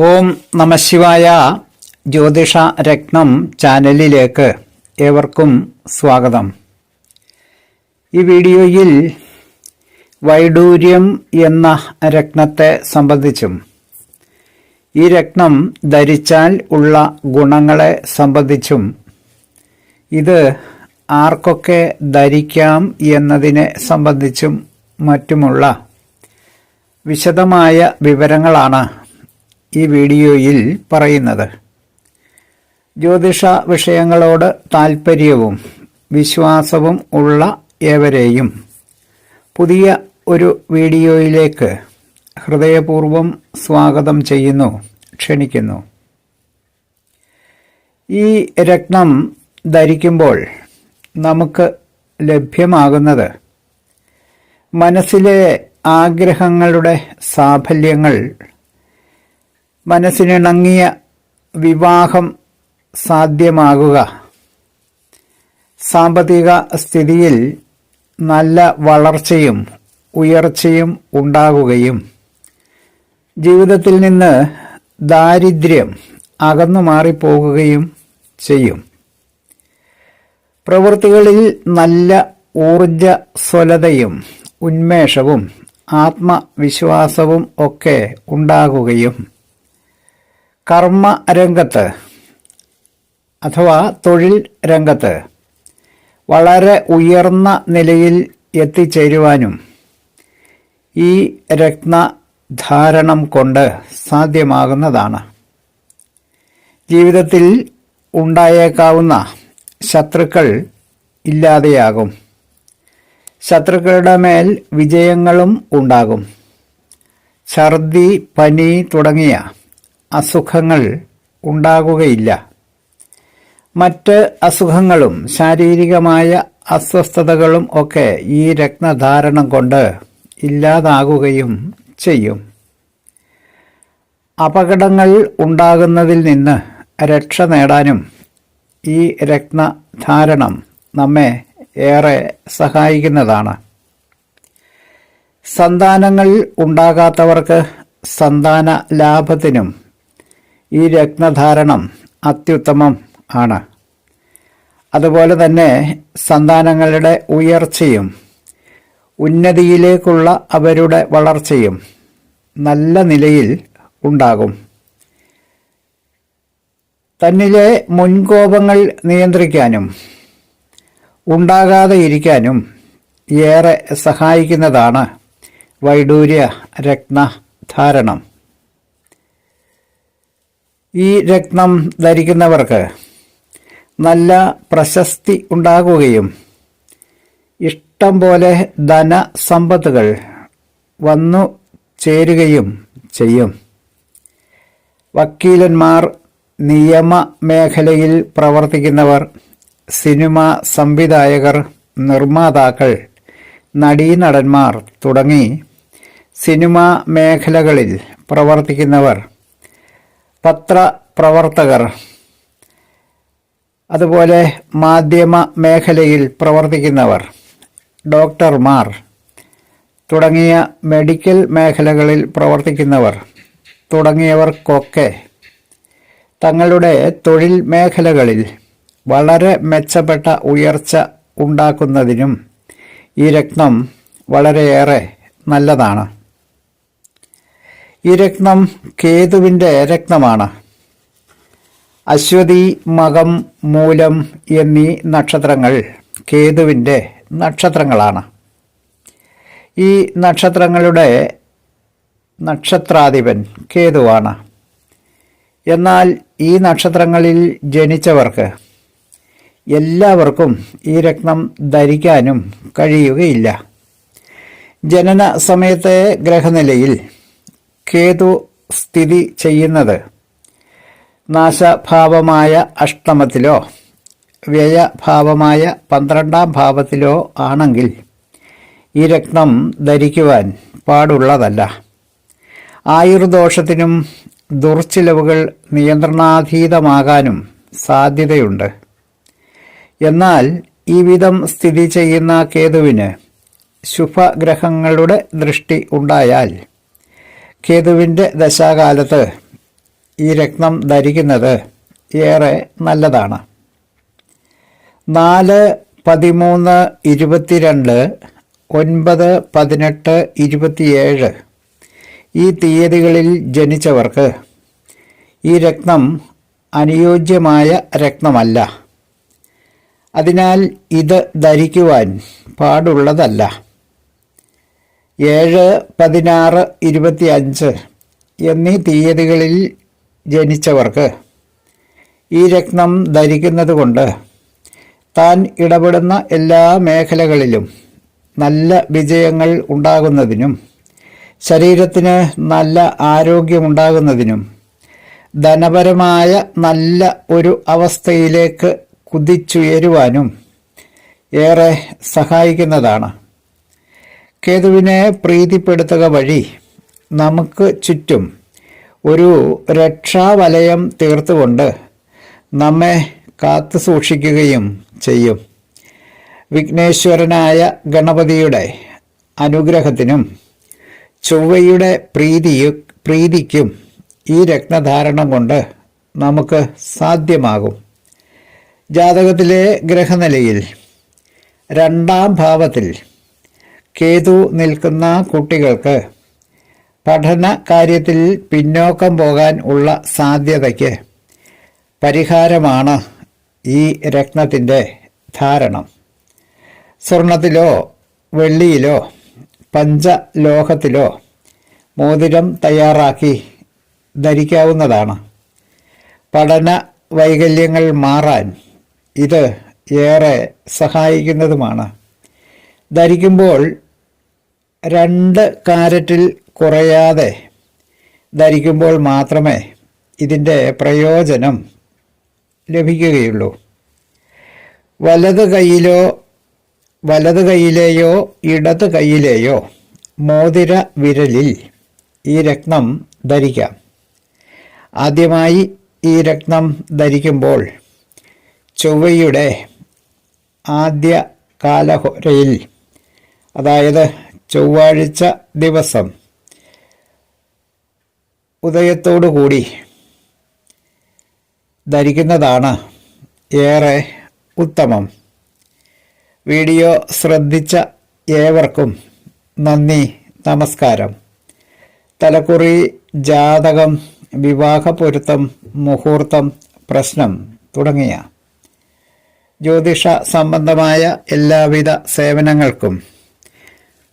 ഓം നമശിവായ ജ്യോതിഷ രത്നം ചാനലിലേക്ക് ഏവർക്കും സ്വാഗതം. ഈ വീഡിയോയിൽ വൈഡൂര്യം എന്ന രത്നത്തെ സംബന്ധിച്ചും ഈ രത്നം ധരിച്ചാൽ ഉള്ള ഗുണങ്ങളെ സംബന്ധിച്ചും ഇത് ആർക്കൊക്കെ ധരിക്കാം എന്നതിനെ സംബന്ധിച്ചും മറ്റുമുള്ള വിശദമായ വിവരങ്ങളാണ് ഈ വീഡിയോയിൽ പറയുന്നത്. ജ്യോതിഷ വിഷയങ്ങളോട് താൽപ്പര്യവും വിശ്വാസവും ഉള്ള ഏവരെയും പുതിയ ഒരു വീഡിയോയിലേക്ക് ഹൃദയപൂർവം സ്വാഗതം ചെയ്യുന്നു ക്ഷണിക്കുന്നു. ഈ രത്നം ധരിക്കുമ്പോൾ നമുക്ക് ലഭ്യമാകുന്നത് മനസ്സിലെ ആഗ്രഹങ്ങളുടെ സാഫല്യങ്ങൾ മനസ്സിനിണങ്ങിയ വിവാഹം സാധ്യമാകുക. സാമ്പത്തിക സ്ഥിതിയിൽ നല്ല വളർച്ചയും ഉയർച്ചയും ഉണ്ടാകുകയും ജീവിതത്തിൽ നിന്ന് ദാരിദ്ര്യം അകന്നു മാറിപ്പോകുകയും ചെയ്യും. പ്രവൃത്തികളിൽ നല്ല ഊർജസ്വലതയും ഉന്മേഷവും ആത്മവിശ്വാസവും ഒക്കെ ഉണ്ടാകുകയും കർമ്മ രംഗത്ത് അഥവാ തൊഴിൽ രംഗത്ത് വളരെ ഉയർന്ന നിലയിൽ എത്തിച്ചേരുവാനും ഈ രത്നധാരണം കൊണ്ട് സാധ്യമാകുന്നതാണ്. ജീവിതത്തിൽ ഉണ്ടായേക്കാവുന്ന ശത്രുക്കൾ ഇല്ലാതെയാകും. ശത്രുക്കളുടെ മേൽ വിജയങ്ങളും ഉണ്ടാകും. ഛർദി പനി തുടങ്ങിയ അസുഖങ്ങൾ ഉണ്ടാകുകയില്ല. മറ്റ് അസുഖങ്ങളും ശാരീരികമായ അസ്വസ്ഥതകളും ഒക്കെ ഈ രത്നധാരണം കൊണ്ട് ഇല്ലാതാകുകയും ചെയ്യും. അപകടങ്ങൾ ഉണ്ടാകുന്നതിൽ നിന്ന് രക്ഷ നേടാനും ഈ രത്നധാരണം നമ്മെ ഏറെ സഹായിക്കുന്നതാണ്. സന്താനങ്ങൾ ഉണ്ടാകാത്തവർക്ക് സന്താന ലാഭത്തിനും ഈ രത്നധാരണം അത്യുത്തമം ആണ്. അതുപോലെ തന്നെ സന്താനങ്ങളുടെ ഉയർച്ചയും ഉന്നതിയിലേക്കുള്ള അവരുടെ വളർച്ചയും നല്ല നിലയിൽ ഉണ്ടാകും. തന്നിലെ മുൻകോപങ്ങൾ നിയന്ത്രിക്കാനും ഉണ്ടാകാതെ ഇരിക്കാനും ഏറെ സഹായിക്കുന്നതാണ് വൈഡൂര്യ രത്നധാരണം. ഈ രത്നം ധരിക്കുന്നവർക്ക് നല്ല പ്രശസ്തി ഉണ്ടാകുകയും ഇഷ്ടം പോലെ ധനസമ്പത്തുകൾ വന്നു ചേരുകയും ചെയ്യും. വക്കീലന്മാർ നിയമ മേഖലയിൽ പ്രവർത്തിക്കുന്നവർ സിനിമ സംവിധായകർ നിർമ്മാതാക്കൾ നടീനടന്മാർ തുടങ്ങി സിനിമാ മേഖലകളിൽ പ്രവർത്തിക്കുന്നവർ പത്രപ്രവർത്തകർ. അതുപോലെ മാധ്യമ മേഖലയിൽ പ്രവർത്തിക്കുന്നവർ ഡോക്ടർമാർ തുടങ്ങിയ മെഡിക്കൽ മേഖലകളിൽ പ്രവർത്തിക്കുന്നവർ തുടങ്ങിയവർക്കൊക്കെ തങ്ങളുടെ തൊഴിൽ മേഖലകളിൽ വളരെ മെച്ചപ്പെട്ട ഉയർച്ച ഉണ്ടാക്കുന്നതിനും ഈ രത്നം വളരെയേറെ നല്ലതാണ്. ഈ രത്നം കേതുവിന്റെ രത്നമാണ്. അശ്വതി മകം മൂലം എന്നീ നക്ഷത്രങ്ങൾ കേതുവിന്റെ നക്ഷത്രങ്ങളാണ്. ഈ നക്ഷത്രങ്ങളുടെ നക്ഷത്രാധിപൻ കേതുവാണ്. എന്നാൽ ഈ നക്ഷത്രങ്ങളിൽ ജനിച്ചവർക്ക് എല്ലാവർക്കും ഈ രത്നം ധരിക്കാനും കഴിയുകയില്ല. ജനന സമയത്തെ ഗ്രഹനിലയിൽ കേതു സ്ഥിതി ചെയ്യുന്നത്? നാശഭാവമായ അഷ്ടമത്തിലോ വ്യയഭാവമായ പന്ത്രണ്ടാം ഭാവത്തിലോ ആണെങ്കിൽ ഈ രക്തം ധരിക്കുവാൻ പാടുള്ളതല്ല. ആയുർദോഷത്തിനും ദുർച്ചിലവുകൾ നിയന്ത്രണാതീതമാകാനും സാധ്യതയുണ്ട്. എന്നാൽ ഈ വിധം സ്ഥിതി ചെയ്യുന്ന കേതുവിന് ശുഭഗ്രഹങ്ങളുടെ ദൃഷ്ടി ഉണ്ടായാൽ കേതുവിന്റെ ദശാകാലത്ത് ഈ രത്നം ധരിക്കുന്നത് ഏറെ നല്ലതാണ്. നാല് പതിമൂന്ന് ഇരുപത്തിരണ്ട് ഒൻപത് പതിനെട്ട് ഇരുപത്തിയേഴ് ഈ തീയതികളിൽ ജനിച്ചവർക്ക് ഈ രത്നം അനുയോജ്യമായ രത്നമല്ല. അതിനാൽ ഇത് ധരിക്കുവാൻ പാടുള്ളതല്ല. ഏഴ് പതിനാറ് ഇരുപത്തി അഞ്ച് എന്നീ തീയതികളിൽ ജനിച്ചവർക്ക് ഈ രത്നം ധരിക്കുന്നത് കൊണ്ട് താൻ ഇടപെടുന്ന എല്ലാ മേഖലകളിലും നല്ല വിജയങ്ങൾ ഉണ്ടാകുന്നതിനും ശരീരത്തിന് നല്ല ആരോഗ്യമുണ്ടാകുന്നതിനും ധനപരമായ നല്ല ഒരു അവസ്ഥയിലേക്ക് കുതിച്ചുയരുവാനും ഏറെ സഹായിക്കുന്നതാണ്. കേതുവിനെ പ്രീതിപ്പെടുത്തുക വഴി നമുക്ക് ചുറ്റും ഒരു രക്ഷാവലയം തീർത്തുകൊണ്ട് നമ്മെ കാത്തു സൂക്ഷിക്കുകയും ചെയ്യും. വിഘ്നേശ്വരനായ ഗണപതിയുടെ അനുഗ്രഹത്തിനും ചൊവ്വയുടെ പ്രീതിയു പ്രീതിക്കും ഈ രത്നധാരണം കൊണ്ട് നമുക്ക് സാധ്യമാകും. ജാതകത്തിലെ ഗ്രഹനിലയിൽ രണ്ടാം ഭാവത്തിൽ കേതു നിൽക്കുന്ന കുട്ടികൾക്ക് പഠന കാര്യത്തിൽ പിന്നോക്കം പോകാൻ ഉള്ള സാധ്യതയ്ക്ക് പരിഹാരമാണ് ഈ രത്നത്തിന്റെ ധാരണം. സ്വർണത്തിലോ വെള്ളിയിലോ പഞ്ചലോഹത്തിലോ മോതിരം തയ്യാറാക്കി ധരിക്കാവുന്നതാണ്. പഠന വൈകല്യങ്ങൾ മാറാൻ ഇത് ഏറെ സഹായിക്കുന്നതുമാണ്. ധരിക്കുമ്പോൾ രണ്ട് കാരറ്റിൽ കുറയാതെ ധരിക്കുമ്പോൾ മാത്രമേ ഇതിന്റെ പ്രയോജനം ലഭിക്കുകയുള്ളൂ. വലത് കൈയിലോ വലത് കൈയിലെയോ ഇടത് കൈയിലെയോ മോതിര വിരലിൽ ഈ രത്നം ധരിക്കാം. ആദ്യമായി ഈ രത്നം ധരിക്കുമ്പോൾ ചൊവ്വയുടെ ആദ്യ കാലഹോരയിൽ അതായത് ചൊവ്വാഴ്ച ദിവസം. ഉദയത്തോടുകൂടി ധരിക്കുന്നതാണ് ഏറെ ഉത്തമം. വീഡിയോ ശ്രദ്ധിച്ച ഏവർക്കും നന്ദി നമസ്കാരം. തലക്കുറി ജാതകം വിവാഹ പൊരുത്തം മുഹൂർത്തം പ്രശ്നം തുടങ്ങിയ ജ്യോതിഷ സംബന്ധമായ എല്ലാവിധ സേവനങ്ങൾക്കും